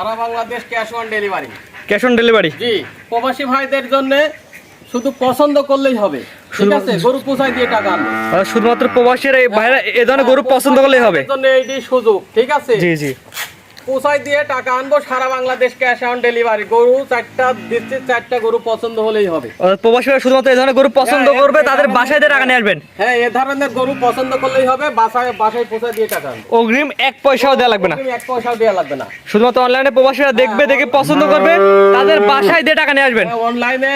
Sara Bangladesh cash on delivery cash on delivery জি প্রবাসী ভাইদের জন্য শুধু পছন্দ করলেই হবে। ঠিক আছে? গরু দিয়ে টাকা শুধুমাত্র প্রবাসীরা এই ভাইরা এ ধরনের গরু পছন্দ করলেই হবে। জন্য এইটি সুযোগ ঠিক আছে? জি জি। পোষাই দিয়ে টাকা আনব সারা বাংলাদেশ ক্যাশ অন ডেলিভারি গরু চারটা দিচ্ছি চারটা গরু পছন্দ হলেই হবে। প্রবাসীরা শুধুমাত্র এই ধরনের গরু পছন্দ হ্যাঁ, করবে তাদের বাসায় দিয়ে টাকা নিয়ে আসবেন। হ্যাঁ এ ধরনের গরু পছন্দ করলেই হবে বাসায় বাসায় পোষাই দিয়ে টাকা আনবে। অগ্রিম এক পয়সাও দেওয়া লাগবে না। এক পয়সাও দেওয়া লাগবে না। শুধুমাত্র অনলাইনে প্রবাসীরা দেখবে দেখে পছন্দ করবে তাদের বাসায় দিয়ে টাকা নিয়ে আসবেন। অনলাইনে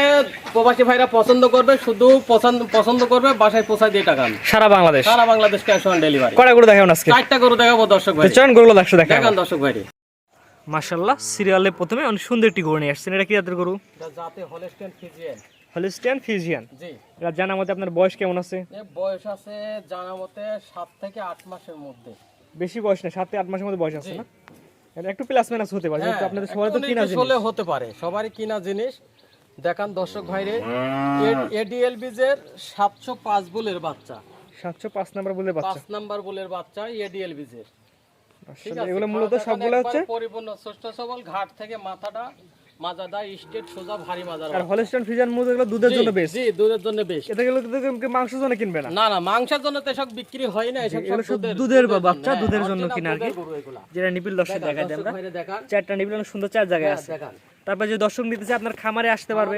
প্রবাসী ভাইরা পছন্দ করবে শুধু পছন্দ পছন্দ করবে বাসায় পোষাই দিয়ে টাকা আনবে। সারা বাংলাদেশ। সারা বাংলাদেশ ক্যাশ অন ডেলিভারি কটা গরু দেখাবেন আজকে? চারটা গরু দেখাবো দর্শক ভাই তো চলুন গরুগুলো দেখছ দেখান দর্শক ভাই মাশাল্লাহ সিরিয়ালে প্রথমে অনেক সুন্দর একটি গরু নিয়ে আসছেন। এটা কি জাতের গরু? Holstein Friesian. জি। এটা জানার মধ্যে আপনার বয়স কেমন আছে? বয়স আছে জানা মতে সাত থেকে আট মাসের মধ্যে। বেশি বয়স না সাত থেকে আট মাসের মধ্যে বয়স আছে না? একটু প্লাস মাইনাস হতে পারে আপনাদের সবাই তো কিনা জিনিস। হলে হতে পারে সবারই কিনা জিনিস। দেখান দর্শক ভাইরে এডিএল বীজের সাতশো পাঁচ বুলের বাচ্চা। সাতশো পাঁচ নাম্বার বলে বাচ্চা। পাঁচ নাম্বার বুলের বাচ্চা এডিএল বীজের ঠিক মাশাআল্লাহ, আছে এগুলো মূলত সবগুলো হচ্ছে পরিপূর্ণ। সুস্থ সবল ঘাট থেকে মাথাটা মাজাদা স্টেট সোজা ভারী মাজার আর হলিস্টিয়ান ফিজিয়ান মূলত এগুলো দুধের জন্য বেশ জি দুধের জন্য বেশ এটা গেলে তো মাংসের জন্য কিনবে না। না না মাংসের জন্য তো এসব বিক্রি হয় না এসব সব দুধের- দুধের বাচ্চা, দুধের জন্য। কিনা আর কি। দুধের গরু এগুলা। যেটা নিপিল দর্শক দেখান, দেখায় দর্শক আমরা ভাইরে দেখান। চারটা নিপিল অনেক সুন্দর চার জায়গায় আছে। দেখান। তারপর যে দর্শক নিতে চায় আপনার খামারে আসতে পারবে।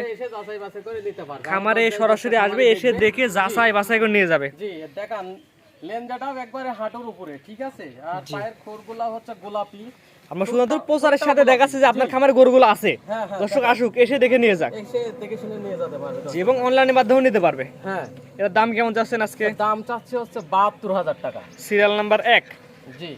খামারে সরাসরি আসবে এসে দেখে যাচাই বাছাই করে নিয়ে যাবে। জি দেখান। লেনজাটাও একবারে হাঁটুর উপরে ঠিক আছে? আর পায়ের খোরগুলা হচ্ছে গোলাপি। আমরা শুধুমাত্র প্রচারের সাথে দেখাচ্ছি যে আপনার খামারে গরুগুলো আছে। হ্যাঁ হ্যাঁ দর্শক আসুক এসে দেখে নিয়ে যাক। এসে দেখে শুনে নিয়ে যেতে পারবে এবং অনলাইনের মাধ্যমে নিতে পারবে। হ্যাঁ। এর দাম কেমন যাচ্ছেন আজকে? দাম চাচ্ছে হচ্ছে বাহাত্তর হাজার টাকা। সিরিয়াল নাম্বার এক।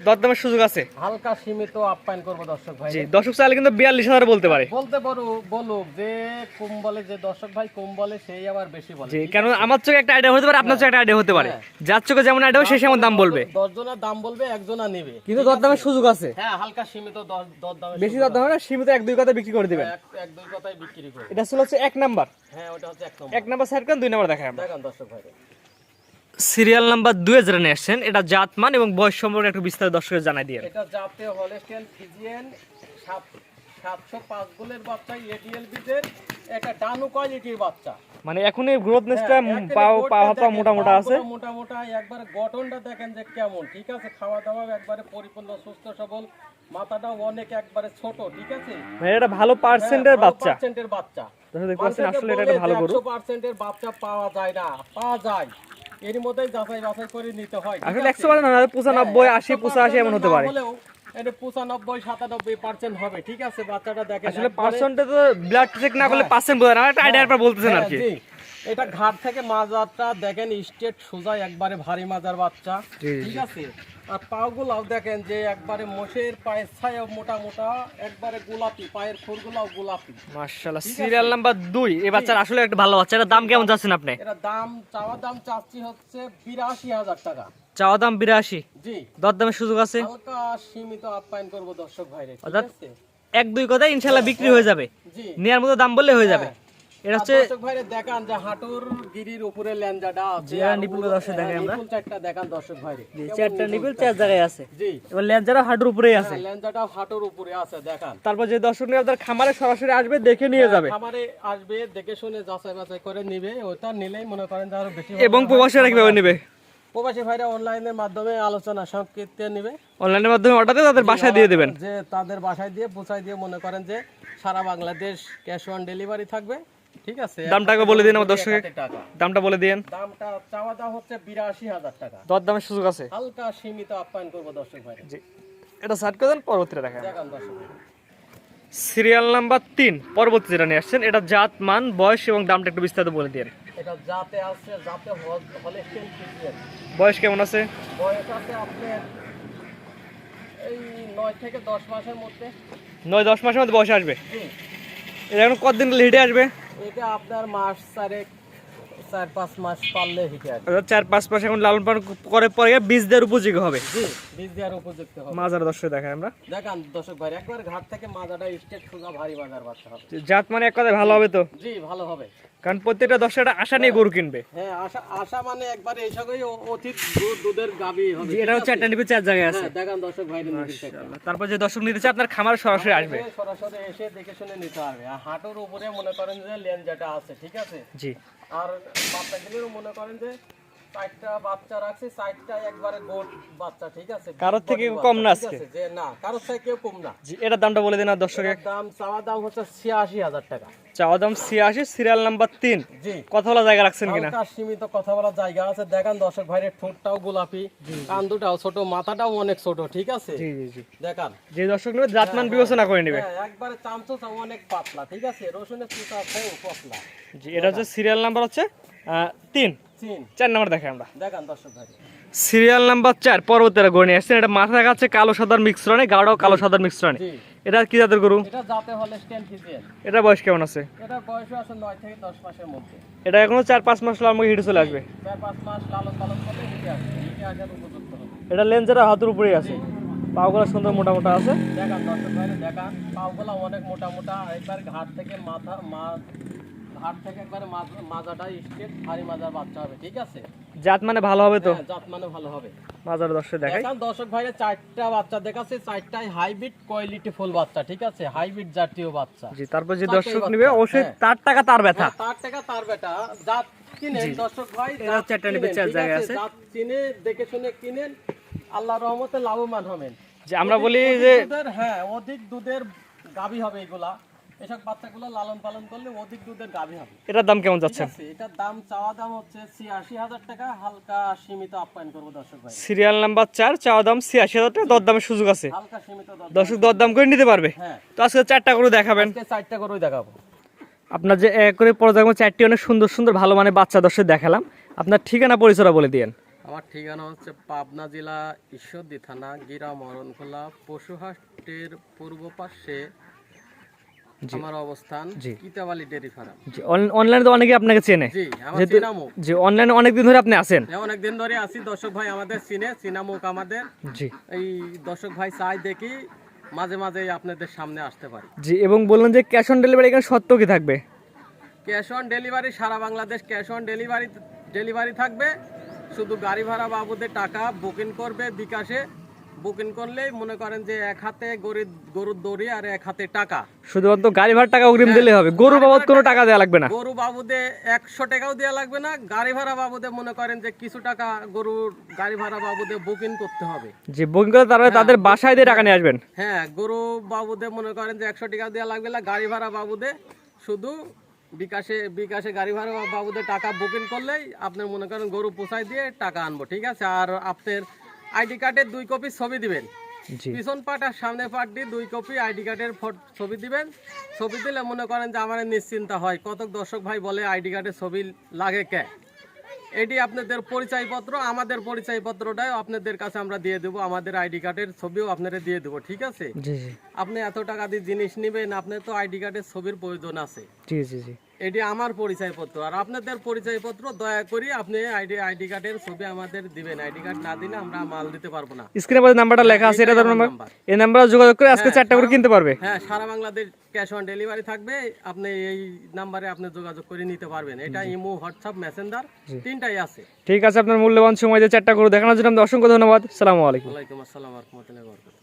দরদামের সুযোগ আছে। হালকা সীমিত আপ্যায়ন করব দর্শক ভাই। জি দর্শক চাইলে কিন্তু বিয়াল্লিশ হাজার বলতে পারে। বলতে পারো বলুক যে কম বলে যে দর্শক ভাই কম বলে সেই আবার বেশি বলে। জি কারণ আমার চোখে একটা আইডিয়া হতে পারে আপনার চোখে একটা আইডিয়া হতে পারে। যার চোখে যেমন আইডিয়া হবে সে সেমন দাম বলবে। দশ জনের দাম বলবে একজনা নেবে। কিন্তু দরদামের সুযোগ আছে। হ্যাঁ হালকা সীমিত দর দর দামে বেশি দরদাম হয় না সীমিত এক দুই কথা বিক্রি করে দিবেন। এক এক দুই কথায় বিক্রি করে। এটা ছিল হচ্ছে এক নাম্বার। হ্যাঁ ওটা হচ্ছে এক নম্বর এক নাম্বার। সাইড করেন দুই নাম্বার দেখায় আমরা। দেখান দর্শক ভাই। সিরিয়াল নাম্বার দুই যেটা নিয়ে আসছেন এটা জাতমান এবং বয়স সম্পর্কে একটু বিস্তারিত দর্শকের জানাই দিয়ে এটা জাতে হলেস্টিয়ান ফিজিয়ান সাতশো পাঁচ গুলের বাচ্চা এডিএল বীজের একটা ডানু কোয়ালিটির বাচ্চা। মানে এখন এই গ্রোথনেসটা হ্যাঁ, পাও গোটটা পা হাত পা দেখেন, মোটা মোটা আছে। মোটা মোটা একবারে গঠনটা দেখেন যে কেমন ঠিক আছে? খাওয়া দাওয়া একবারে পরিপূর্ণ সুস্থ সবল। মাথাটা অনেক একবারে ছোট ঠিক আছে? মানে এটা ভালো পার্সেন্টের বাচ্চা। পার্সেন্টের বাচ্চা। দেখতে পাচ্ছেন আসলে এটা ভালো গরু। বাচ্চা পাওয়া যায় না পাওয়া যায়। এর মধ্যেই যাচাই বাছাই করে নিতে হয় আসলে? একশো পার্সেন্ট না পঁচানব্বই আশি পঁচাশি এমন হতে পারে। এটা পঁচানব্বই সাতানব্বই পার্সেন্ট হবে ঠিক আছে? বাচ্চাটা দেখেন আসলে পার্সেন্টে তো ব্লাড চেক না করলে পার্সেন্ট বোঝা না একটা আইডিয়ার পর বলতেছেন আর হ্যাঁ, কি। এটা ঘাট থেকে মাজারটা দেখেন স্টেট সোজা একবারে ভারী মাজার বাচ্চা। ঠিক আছে? আর পাগুলাও দেখেন যে একবারে মোষের পায়ের ছায়া মোটা মোটা একবারে গোলাপি পায়ের খুরগুলাও গোলাপি। মার্শাল্লাহ সিরিয়াল নাম্বার দুই। এই বাচ্চার আসলে একটা ভালো বাচ্চা। এটার দাম কেমন যাচ্ছেন আপনি? এটা দাম চাওয়া দাম চাচ্ছি হচ্ছে বিরাশি হাজার টাকা। চাওয়া দাম বিরাশি? জি। দরদামের সুযোগ আছে? হালকা সীমিত আপ্যায়ন করব দর্শক ভাইরে ঠিক আছে? এক দুই কথায় ইনশাল্লাহ বিক্রি হয়ে যাবে। জি। নেওয়ার মতো দাম বললে হয়ে যাবে। এটা হচ্ছে দর্শক ভাইরে দেখান যে হাঁটুর গিরির উপরে ল্যাঞ্জাটা আছে যে নিপুল দর্শক দেখাই হ্যাঁ, আমরা। নিপুল চারটা দেখান দর্শক ভাইরে। কেমন চারটা নিপুল চার জায়গায় আছে। জি। এবার লেঞ্জারা হাঁটুর উপরেই আছে। হ্যাঁ, ল্যাঞ্জাটাও হাঁটুর উপরে আছে দেখান। তারপর যে দর্শক নিয়ে আপনার খামারে সরাসরি আসবে দেখে নিয়ে যাবে। খামারে আসবে দেখে শুনে যাচাই বাছাই করে নিবে। ওটা নিলেই মনে করেন যে আরও বেশি এবং প্রবাসীরা কীভাবে নেবে? প্রবাসী ভাইরা অনলাইনের মাধ্যমে আলোচনা সংক্ষিপ্তে নিবে। অনলাইনের মাধ্যমে অর্ডার তাদের বাসায় দিয়ে দেবেন। যে তাদের বাসায় দিয়ে পৌঁছায় দিয়ে মনে করেন যে সারা বাংলাদেশ ক্যাশ অন ডেলিভারি থাকবে। ঠিক আছে দামটাকে বলে দিন আমার দর্শকে দামটা বলে দিন। দামটা চাওয়া দাম হচ্ছে বিরাশি হাজার টাকা। দরদামের সুযোগ আছে। হালকা সীমিত আপ্যায়ন করব দর্শক ভাই। জি। এটা সার্ট করে দেন পরবর্তীটা দেখা দেখান। সিরিয়াল নাম্বার তিন পরবর্তী যেটা নিয়ে আসছেন এটা জাত মান বয়স এবং দামটা একটু বিস্তারিত বলে দিন। এটা যাতে আছে হলেস্টেন ফিজিয়ান বয়স কেমন আছে? বয়স আছে আপনার এই নয় থেকে দশ মাসের মধ্যে। নয় দশ মাসের মধ্যে বয়স আসবে। জি। এটা এখন কতদিন হিটে আসবে? এটা আপনার মাস চারেক চার পাঁচ মাস পারলে হিটে আসবে চার পাঁচ মাস এখন লালন পালন করে পরে বীজ দেওয়ার উপযোগী হবে। জি বীজ দেওয়ার উপযুক্ত হবে। মাজার দর্শক আমরা। দেখান দর্শক ভাই একবার ঘাট থেকে মাজাটা স্টেট সোজা ভারী বাজার বাচ্চা হবে। জাত মানে এক কথায় ভালো হবে তো? জি ভালো হবে। কারণ প্রত্যেকটা দর্শকটা আশা নিয়ে গরু কিনবে। হ্যাঁ আশা আশা মানে একবারে এই সবই অতীত দুধের গাবি হবে এটা হচ্ছে একটা নিবে চার জায়গায় আছে। হ্যাঁ দেখান দর্শক ভাই তারপর যে দর্শক নিতে চায় আপনার খামার সরাসরি আসবে। সরাসরি এসে দেখে শুনে নিতে আর হাঁটুর উপরে মনে করেন যে লেনজাটা আছে ঠিক আছে? জি। আর বাচ্চাগুলোরও মনে করেন যে চারটা বাচ্চা রাখছে চারটা একবারে গোট বাচ্চা ঠিক আছে? কারোর থেকে কম না আজকে? যে না কারোর থেকে কেউ কম না। জি এটার দামটা বলে দিন আর দর্শকে দাম চাওয়া দাম হচ্ছে ছিয়াশি হাজার টাকা। চাওয়া দাম ছিয়াশি সিরিয়াল নাম্বার তিন। জি। কথা বলা জায়গা রাখছেন কিনা? সীমিত কথা বলার জায়গা আছে। দেখেন দর্শক ভাইয়ের ঠোঁটটাও গোলাপি কান দুটাও ছোট মাথাটাও অনেক ছোট ঠিক আছে? জি জি জি। দেখান। যে দর্শক নেবে জাতমান বিবেচনা করে নেবে। হ্যাঁ একবারে চামচো অনেক পাতলা ঠিক আছে? রসুনের চুটা আছে পাতলা। জি এটা হচ্ছে সিরিয়াল নাম্বার হচ্ছে আহ, তিন। চার নাম্বার দেখে আমরা। ভাই। সিরিয়াল নাম্বার চার পরবর্তীরা গড়ে নিয়ে আসছেন এটা মাথা যাচ্ছে কালো সাদার মিশ্রণে গাঢ় কালো সাদার মিশ্রণে। এটা কি জাতের গরু? এটা বয়স কেমন আছে? এটা এখনও চার পাঁচ মাস আমাকে হিটে চলে আসবে? এটা লেন্সের হাতের উপরেই আছে। পাগুলো সুন্দর মোটা মোটা আছে। দেখান দর্শক ভাইরে দেখান। পাগুলা অনেক মোটা মোটা একবার ঘাট থেকে মাথা মা ঘাট থেকে একবারে মাজাটা ভারী মাজার বাচ্চা হবে ঠিক আছে? জাত মানে ভালো হবে তো? হ্যাঁ, জাত মানে ভালো হবে। মাজার দর্শক দেখাই। দেখান দর্শক ভাইরে চারটা বাচ্চা দেখাচ্ছে চারটাই হাইব্রিড কোয়ালিটি ফুল বাচ্চা ঠিক আছে? হাইব্রিড জাতীয় বাচ্চা। জি তারপর যে দর্শক নিবে অবশ্যই হ্যাঁ। তার টাকা তার ব্যথা। হ্যাঁ, তার টাকা তার বেটা জাত কিনেন দর্শক ভাই হচ্ছে একটা নিবে চার জায়গায় আছে? জাত কিনে দেখে শুনে কিনেন আল্লাহ রহমতে লাভবান হবেন। যে আমরা বলি যে হ্যাঁ অধিক দুধের গাভী হবে এগুলা। এসব বাচ্চাগুলো লালন পালন করলে অধিক দুধের গাভী হবে। এটার দাম কেমন যাচ্ছে? এটার দাম চাওয়া দাম হচ্ছে ছিয়াশি হাজার টাকা হালকা সীমিত আপ্যায়ন করব দর্শক ভাই। সিরিয়াল নাম্বার চার চাওয়া দাম ছিয়াশি হাজার টাকা দরদামের সুযোগ আছে। হালকা সীমিত দর্শক দরদাম করে নিতে পারবে? হ্যাঁ। তো আজকে চারটা করে দেখাবেন। চারটা করেই দেখাবো। আপনার যে এক করে পর্যায়ক্রমে চারটি অনেক সুন্দর সুন্দর ভালো মানে বাচ্চা দর্শক দেখালাম। আপনার ঠিকানা পরিচয় বলে দিয়েন। আমার ঠিকানা হচ্ছে পাবনা জেলা ঈশ্বরদী থানা গিরা মরণখোলা পশুহাটের পূর্ব পাশে আমার অবস্থান জি। কিতাবালি ডেরি ফার্ম। জি অনলাইনে তো অনেকে আপনাকে চেনে। জি আমার যেহেতু চিনামুখ অনলাইনে অনেক দিন ধরে আপনি আছেন। অনেকদিন ধরে আছি দর্শক ভাই আমাদের চিনে চিনামুখ আমাদের। জি। এই দর্শক ভাই চাই দেখি মাঝে মাঝে আপনাদের সামনে আসতে পারি। জি এবং বললেন যে ক্যাশ অন ডেলিভারি এখানে সত্য কি থাকবে? Cash on delivery Sara Bangladesh cash on delivery delivery থাকবে। শুধু গাড়ি ভাড়া বাবুদের টাকা বুকিং করবে বিকাশে। বুকিং করলেই মনে করেন যে এক হাতে গরুর গরুর দড়ি আর এক হাতে টাকা। শুধুমাত্র গাড়ি ভাড়া টাকা অগ্রিম দিলে হবে। গরু বাবদ কোনো টাকা দেওয়া লাগবে না। গরু বাবুদে একশো টাকাও দেওয়া লাগবে না। গাড়ি ভাড়া বাবুদে মনে করেন যে কিছু টাকা গরুর গাড়ি ভাড়া বাবুদে বুকিং করতে হবে। যে বুকিং করে তারপরে তাদের বাসায় দিয়ে টাকা নিয়ে আসবেন। হ্যাঁ গরু বাবুদে মনে করেন যে একশো টাকা দেওয়া লাগবে না। গাড়ি ভাড়া বাবুদে শুধু বিকাশে বিকাশে গাড়ি ভাড়া বাবুদের টাকা বুকিং করলেই আপনার মনে করেন গরু পোষায় দিয়ে টাকা আনব ঠিক আছে? আর আপনার আইডি কার্ডের দুই কপি ছবি দিবেন। পিছন পাট আর সামনে পাট দিয়ে দুই কপি আইডি কার্ডের ছবি দিবেন। ছবি দিলে মনে করেন যে আমার নিশ্চিন্তা হয় কত দর্শক ভাই বলে আইডি কার্ডের ছবি লাগে কে? এটি আপনাদের পরিচয়পত্র আমাদের পরিচয়পত্রটাও আপনাদের কাছে আমরা দিয়ে দেবো আমাদের আইডি কার্ডের ছবিও আপনারা দিয়ে দেবো ঠিক আছে? আপনি এত টাকা দিয়ে জিনিস নেবেন আপনার তো আইডি কার্ডের ছবির প্রয়োজন আছে। জি জি জি। এটি আমার পরিচয়পত্র। আর আপনাদের পরিচয়পত্র দয়া করে আপনি আইডি আইডি কার্ডের ছবি আমাদের দিবেন। আইডি কার্ড না দিলে আমরা মাল দিতে পারব না। স্ক্রিনে পাশে নাম্বারটা লেখা আছে এটা ধরুন নাম্বার। এই নাম্বারে যোগাযোগ করে আজকে চারটা করে কিনতে পারবে। হ্যাঁ সারা বাংলাদেশ ক্যাশ অন ডেলিভারি থাকবে। আপনি এই নাম্বারে আপনি যোগাযোগ করে নিতে পারবেন। এটা ইমো হোয়াটসঅ্যাপ মেসেঞ্জার তিনটাই আছে। ঠিক আছে আপনার মূল্যবান সময় দিয়ে চারটা করে দেখানোর জন্য আপনাকে অসংখ্য ধন্যবাদ। সালামু আলাইকুম। ওয়ালাইকুম আসসালাম রহমতুল্লাহ বরকাত